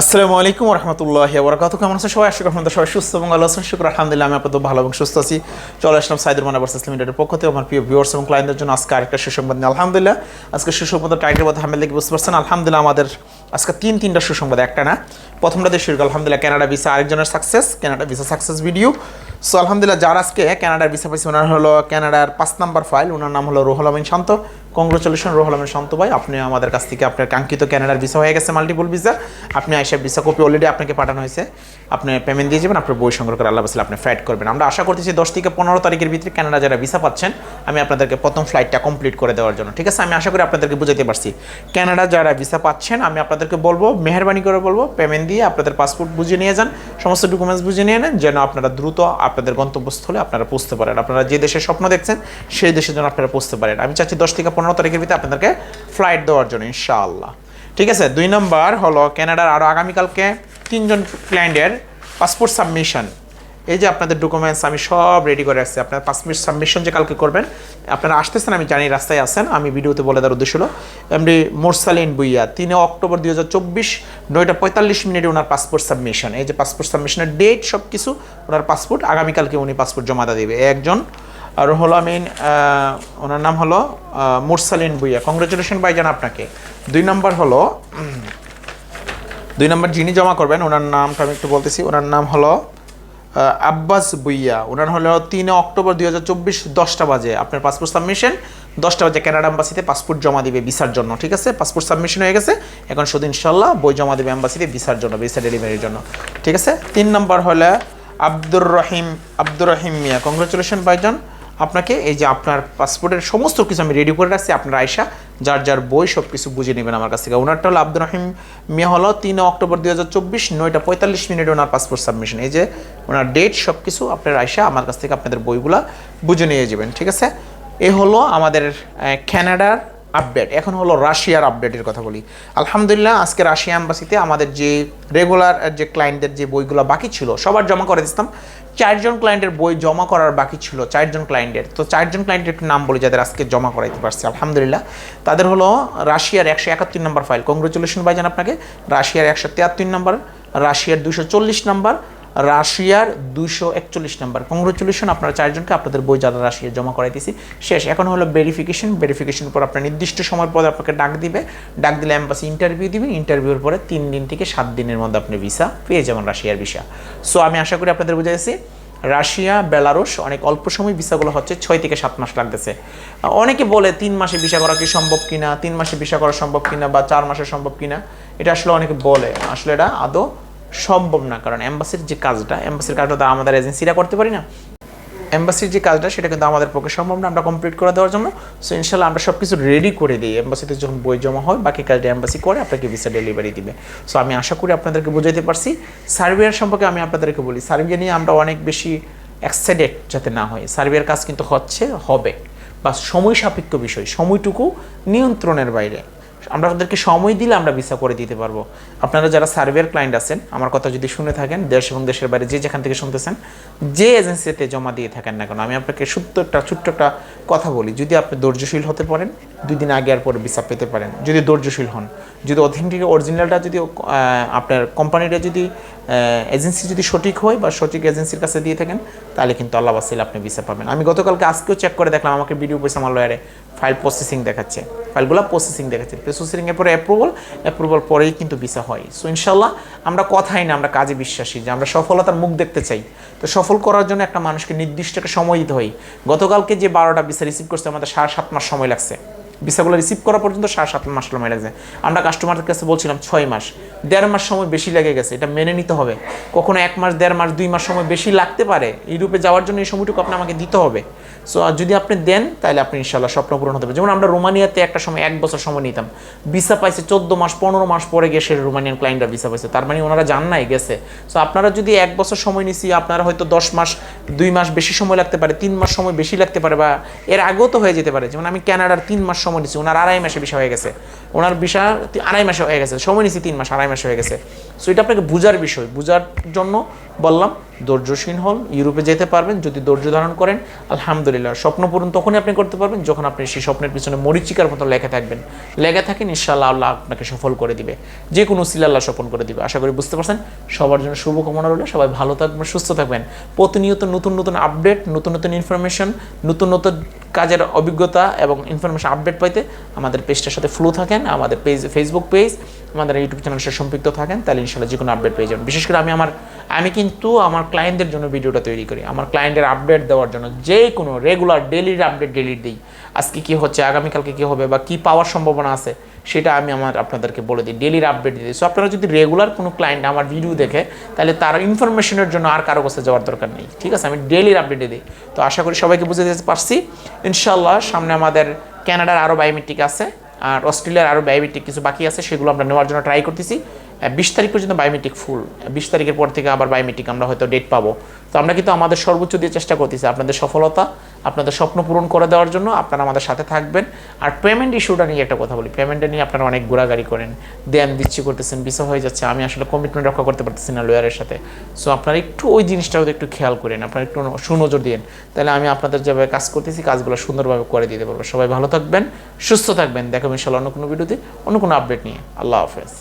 আসসালামু আলাইকুম রহমতুল্লাহ বরকাত কেমন আছে সবাই? আশা করি আপনাদের সবাই সুস্থ এবং আল্লাহ শুক্র, আলহামদুলিল্লাহ, আমি আপাতত ভালো এবং সুস্থ আছি। চলে আসলাম সাইদুর মানা ভার্সেস লিমিটেডের পক্ষ থেকে। আমার প্রিয় ভিউয়ার্স এবং ক্লায়েন্টদের জন্য আজকে আরেকটা সুসংবাদ নিয়ে। আলহামদুলিল্লাহ, আজকে সুসংবাদ টাইটের মধ্যে আমি লিখে বুঝতে পারছেন। আলহামদুলিল্লাহ, আমাদের আজকে তিন তিনটা সুসংবাদ, একটা না। প্রথমটা দেশ আলহামদুলিল্লাহ কানাডা ভিসা আরেকজনের success Canada visa success video so আলহামদুলিল্লাহ, যার আজকে কানাডার ভিসা পাইছে, ওনার হলো কানাডার পাঁচ নাম্বার ফাইল ওনার নাম হলো রোহল আমিন শান্ত। কংগ্রেচুলেশন রোহল আমিন শান্ত ভাই আপনি আমাদের কাছ থেকে আপনার কাঙ্ক্ষিত কানাডার ভিসা হয়ে গেছে মাল্টিপল ভিসা আপনি আইসা ভিসা কপি অলরেডি আপনাকে পাঠানো হয়েছে। আপনি পেমেন্ট দিয়ে যাবেন, আপনার বই সংগ্রহ করে আল্লাহ আপনি ফ্লাইট করবেন। আমরা আশা করতেছি দশ থেকে পনেরো তারিখের ভিতরে কানাডা যারা ভিসা পাচ্ছেন, আমি আপনাদেরকে প্রথম ফ্লাইটটা কমপ্লিট করে দেওয়ার জন্য। ঠিক আছে? আমি আশা করি আপনাদেরকে বুঝাতে পারছি। কানাডা যারা ভিসা পাচ্ছেন, আমি আপনাদেরকে বলব, মেহরবানি করে বলব পেমেন্ট দিয়ে আপনাদের পাসপোর্ট বুঝে নিয়ে যান, সমস্ত ডকুমেন্টস বুঝে নিয়ে নেন, যেন আপনারা দ্রুত আপনাদের গন্তব্যস্থলে আপনারা পৌঁছতে পারেন। আপনারা যে দেশের স্বপ্ন দেখছেন, সেই দেশে যেন আপনারা পৌঁছতে পারেন। আমি চাচ্ছি দশ থেকে পনেরো তারিখের ভিতরে আপনাদেরকে ফ্লাইট দেওয়ার জন্য, ইনশাআল্লাহ। ঠিক আছে? দুই নম্বর হলো কানাডার আরও আগামীকালকে তিনজন ক্লায়েন্টের পাসপোর্ট সাবমিশন এই যে আপনাদের ডকুমেন্টস আমি সব রেডি করে রাখছি। আপনার পাসপোর্ট সাবমিশন যে কালকে করবেন, আপনারা আসতেছেন, আমি জানি রাস্তায় আছেন, আমি ভিডিওতে বলে দেওয়ার উদ্দেশ্য হলো এমনি মোরসালিন বুইয়া তিন অক্টোবর দুই হাজার চব্বিশ নয়টা পঁয়তাল্লিশ মিনিটে ওনার পাসপোর্ট সাবমিশন এই যে পাসপোর্ট সাবমিশনের ডেট সব কিছু ওনার পাসপোর্ট আগামীকালকে উনি পাসপোর্ট জমা দেবে। একজন আর হলো আমিন ওনার নাম হলো মুরসালিন বুইয়া কংগ্রেচুলেশন ভাইজান আপনাকে। দুই নম্বর হলো, দুই নম্বর যিনি জমা করবেন, ওনার নামটা আমি একটু বলতেছি, ওনার নাম হলো আব্বাস বুইয়া ওনার হলো তিন অক্টোবর দুই হাজার চব্বিশ দশটা বাজে। আপনার পাসপোর্ট সাবমিশন দশটা বাজে কানাডা অ্যাম্বাসিতে পাসপোর্ট জমা দিবে ভিসার জন্য, ঠিক আছে? পাসপোর্ট সাবমিশন হয়ে গেছে। এখন শুধু ইনশাল্লাহ বই জমা দেবে অ্যাম্বাসিতে ভিসার জন্য ভিসা ডেলিভারির জন্য, ঠিক আছে? তিন নম্বর হলো আব্দুর রহিম আব্দুর রহিম মিয়া। কংগ্রেচুলেশন ভাইজান। আপনাকে এই যে আপনার পাসপোর্টের সমস্ত কিছু আমি রেডি করে রাখছি। আপনার আয়সা যার যার বই সব কিছু বুঝে নেবেন আমার কাছ থেকে। ওনারটা হলো আব্দুর রহিম মিয়া হলো তিন অক্টোবর দুই হাজার চব্বিশ নয়টা পঁয়তাল্লিশ মিনিটে ওনার পাসপোর্ট সাবমিশন এই যে ওনার ডেট সব কিছু আপনার আয়সা আমার কাছ থেকে আপনাদের বইগুলা বুঝে নিয়ে যাবেন, ঠিক আছে? এ হলো আমাদের ক্যানাডার আপডেট এখন হলো রাশিয়ার আপডেটের কথা বলি। আলহামদুলিল্লাহ, আজকে রাশিয়া এম্বাসিতে আমাদের যে রেগুলার যে ক্লায়েন্টদের যে বইগুলো বাকি ছিল, সবার জমা করে দিতাম। চারজন ক্লায়েন্টের বই জমা করার বাকি ছিল, চারজন ক্লায়েন্টের তো চারজন ক্লায়েন্টের একটু নাম বলি, যাদের আজকে জমা করাইতে পারছি, আলহামদুলিল্লাহ। তাদের হলো রাশিয়ার একশো একাত্তর নম্বর ফাইল কংগ্রেচুলেশন ভাইজান আপনাকে। রাশিয়ার একশো তিয়াত্তর নম্বর, রাশিয়ার দুশো চল্লিশ নম্বর রাশিয়ার দুশো একচল্লিশ নাম্বার। কংগ্রেচুলেশন আপনারা চারজনকে আপনাদের বই যারা রাশিয়া জমা করাইতেছি। শেষ, এখন হলো ভেরিফিকেশন ভেরিফিকেশন পর আপনার নির্দিষ্ট সময় পরে আপনাকে ডাক দিবে। ডাক দিলে অ্যাম্বাসি ইন্টারভিউ দিবেন ইন্টারভিউর পরে তিন দিন থেকে সাত দিনের মধ্যে আপনি ভিসা পেয়ে যাবেন রাশিয়ার ভিসা সো আমি আশা করি আপনাদের বুঝাইছি রাশিয়া, বেলারুশ, অনেক অল্প সময় ভিসাগুলো হচ্ছে ছয় থেকে সাত মাস লাগতেছে। অনেকে বলে তিন মাসে ভিসা করা কি সম্ভব কিনা, তিন মাসে ভিসা করা সম্ভব কিনা বা চার মাসে সম্ভব কিনা, এটা আসলে অনেকে বলে। আসলে এটা আদৌ সম্ভব না, কারণ এম্বাসির যে কাজটা, এম্বাসির কাজটা তো আমাদের এজেন্সিরা করতে পারি না। এম্বাসির যে কাজটা, সেটা কিন্তু আমাদের পক্ষে সম্ভব না, আমরা কমপ্লিট করে দেওয়ার জন্য। সো ইনশাল্লাহ আমরা সব কিছু রেডি করে দিই। এম্বাসিতে যখন বই জমা হয়, বাকি কাজটা এম্বাসি করে আপনাকে ভিসা ডেলিভারি দিবে। সো আমি আশা করি আপনাদেরকে বুঝাইতে পারছি। সার্বিয়ার সম্পর্কে আমি আপনাদেরকে বলি, সার্বিয়া নিয়ে আমরা অনেক বেশি এক্সাইটেড যাতে না হয় সার্বিয়ার কাজ কিন্তু হচ্ছে, হবে। বা সময় সাপেক্ষ বিষয়, সময়টুকু নিয়ন্ত্রণের বাইরে। আমরা ওদেরকে সময় দিলে আমরা ভিসা করে দিতে পারব। আপনারা যারা সার্ভের ক্লায়েন্ট আছেন, আমার কথা যদি শুনে থাকেন, দেশ এবং দেশের বাইরে যে যেখান থেকে শুনতেছেন, যে এজেন্সিতে জমা দিয়ে থাকেন না কেন, আমি আপনাকে সত্য একটা ছোট্ট একটা কথা বলি। যদি আপনি ধৈর্যশীল হতে পারেন, দুই দিন আগে আর পরে ভিসা পেতে পারেন। যদি ধৈর্যশীল হন, যদি অথেন্টিক অরিজিনালটা যদি আপনার কোম্পানিটা যদি এজেন্সি যদি সঠিক হয় বা সঠিক এজেন্সির কাছে দিয়ে থাকেন, তাহলে কিন্তু আল্লাহ বাসিল আপনি ভিসা পাবেন। আমি গতকালকে আজকেও চেক করে দেখলাম, আমাকে ভিডিও পয়সা আমার লয়ারে ফাইল প্রসেসিং দেখাচ্ছে। ফাইলগুলো প্রসেসিং দেখাচ্ছে। প্রসেসিং এর পরে অ্যাপ্রুভাল অ্যাপ্রুভাল পরেই কিন্তু ভিসা হয়। সো ইনশাল্লাহ আমরা কথাই না, আমরা কাজে বিশ্বাসী যে আমরা সফলতার মুখ দেখতে চাই। তো সফল করার জন্য একটা মানুষকে নির্দিষ্ট একটা সময় দিতে হয়। গতকালকে যে বারোটা ভিসা রিসিভ করছে, আমাদের সাড়ে সাত মাস সময় লাগছে। ভিসাগুলো রিসিভ করা পর্যন্ত সাড়ে সাত মাস সময় লাগছে। আমরা কাস্টমারের কাছে বলছিলাম ছয় মাস। দেড় মাস সময় বেশি লেগে গেছে, এটা মেনে নিতে হবে। কখনো এক মাস, দেড় মাস, দুই মাস সময় বেশি লাগতে পারে, ইউরোপে যাওয়ার জন্য এই সময়টুকু আপনি আমাকে দিতে হবে। সো যদি আপনি দেন, তাহলে আপনি ইনশাল্লাহ স্বপ্ন পূরণ হতে পারে যেমন আমরা রোমানিয়াতে একটা সময় এক বছর সময় নিতাম। ভিসা পাইছে চোদ্দ মাস, পনেরো মাস পরে সে রোমানিয়ান ক্লায়েন্টরা ভিসা পাইছে। তার মানে ওনারা জান নাই গেছে। সো আপনারা যদি এক বছর সময় নিছি, আপনারা হয়তো দশ মাস দুই মাস বেশি সময় লাগতে পারে, তিন মাস সময় বেশি লাগতে পারে বা এর আগেও তো হয়ে যেতে পারে। যেমন আমি ক্যানাডার তিন মাস সময় নিছি ওনার আড়াই মাসে বিষয় হয়ে গেছে। ওনার বিষয় আড়াই মাসে হয়ে গেছে, সময় নিছি তিন মাস, আড়াই মাসে হয়ে গেছে। সো এটা আপনাকে বোঝার বিষয়, বোঝার জন্য বললাম, ধৈর্যশীল হন, ইউরোপে যেতে পারবেন, যদি ধৈর্য ধারণ করেন, আলহামদুলিল্লাহ, স্বপ্ন পূরণ তখনই আপনি করতে পারবেন, যখন আপনি সেই স্বপ্নের পিছনে মরিচিকার মতো লেখা থাকবেন। লেখা থাকেন, ইনশাআল্লাহ আল্লাহ আপনাকে সফল করে দিবে। যে কোনো সিলা আল্লাহ সফল করে দিবে। আশা করি বুঝতে পারছেন? সবার জন্য শুভকামনা রইল। সবাই ভালো থাকবেন, সুস্থ থাকবেন। প্রতিনিয়ত নতুন নতুন আপডেট, নতুন নতুন ইনফরমেশন নতুন নতুন কাজের অভিজ্ঞতা এবং ইনফরমেশন আপডেট পাইতে আমাদের পেজটার সাথে ফ্লো থাকেন, আমাদের পেজ ফেসবুক পেজ আমাদের ইউটিউব চ্যানেলের সাথে সম্পৃক্ত থাকেন, তাহলে ইনশাল্লাহ যে কোনো আপডেট পেয়ে যাবেন। বিশেষ করে আমি আমার, আমি কিন্তু আমার ক্লায়েন্টদের জন্য ভিডিওটা তৈরি করি। আমার ক্লায়েন্টের আপডেট দেওয়ার জন্য যে কোনো রেগুলার ডেলির আপডেট ডেলির দিই। আজকে কি হচ্ছে আগামীকালকে কি হবে বা কি পাওয়ার সম্ভাবনা আছে, সেটা আমি আমার আপনাদেরকে বলে দিই ডেলির আপডেট দিই। সো আপনারা যদি রেগুলার কোনো ক্লায়েন্ট আমার ভিডিও দেখে, তাহলে তার ইনফরমেশনের জন্য আর কারও কাছে যাওয়ার দরকার নেই। ঠিক আছে? আমি ডেলির আপডেট দিই। তো আশা করি সবাইকে বুঝে দিতে পারছি। ইনশাল্লাহ সামনে আমাদের ক্যানাডার আরও বায়োমেট্রিক আছে আর অস্ট্রেলিয়ার আরও বায়োমেট্রিক কিছু বাকি আছে, সেগুলো আমরা নেওয়ার জন্য ট্রাই করতেছি। বিশ তারিখ পর্যন্ত বায়োমেট্রিক ফুল বিশ তারিখের পর থেকে আবার বায়োমেট্রিক আমরা হয়তো ডেট পাবো। তো আমরা কিন্তু আমাদের সর্বোচ্চ দিয়ে চেষ্টা করতেছি আপনাদের সফলতা, আপনাদের স্বপ্ন পূরণ করে দেওয়ার জন্য আপনারা আমাদের সাথে থাকবেন। আর পেমেন্ট ইস্যুটা নিয়ে একটা কথা বলি। পেমেন্টটা নিয়ে আপনারা অনেক ঘোরাঘাড়ি করেন দেন দিচ্ছি করতেছেন, বিষয় হয়ে যাচ্ছে, আমি আসলে কমিটমেন্ট রক্ষা করতে পারতেছি না লয়ারের সাথে। সো আপনারা একটু ওই জিনিসটাও একটু খেয়াল করেন, আপনারা একটু সুনজর দিন তাহলে আমি আপনাদের যেভাবে কাজ করতেছি, কাজগুলো সুন্দরভাবে করে দিতে পারব। সবাই ভালো থাকবেন, সুস্থ থাকবেন। দেখো ইনশাল্লাহ অন্য কোনো ভিডিওতে অন্য কোনো আপডেট নিয়ে। আল্লাহ হাফেজ।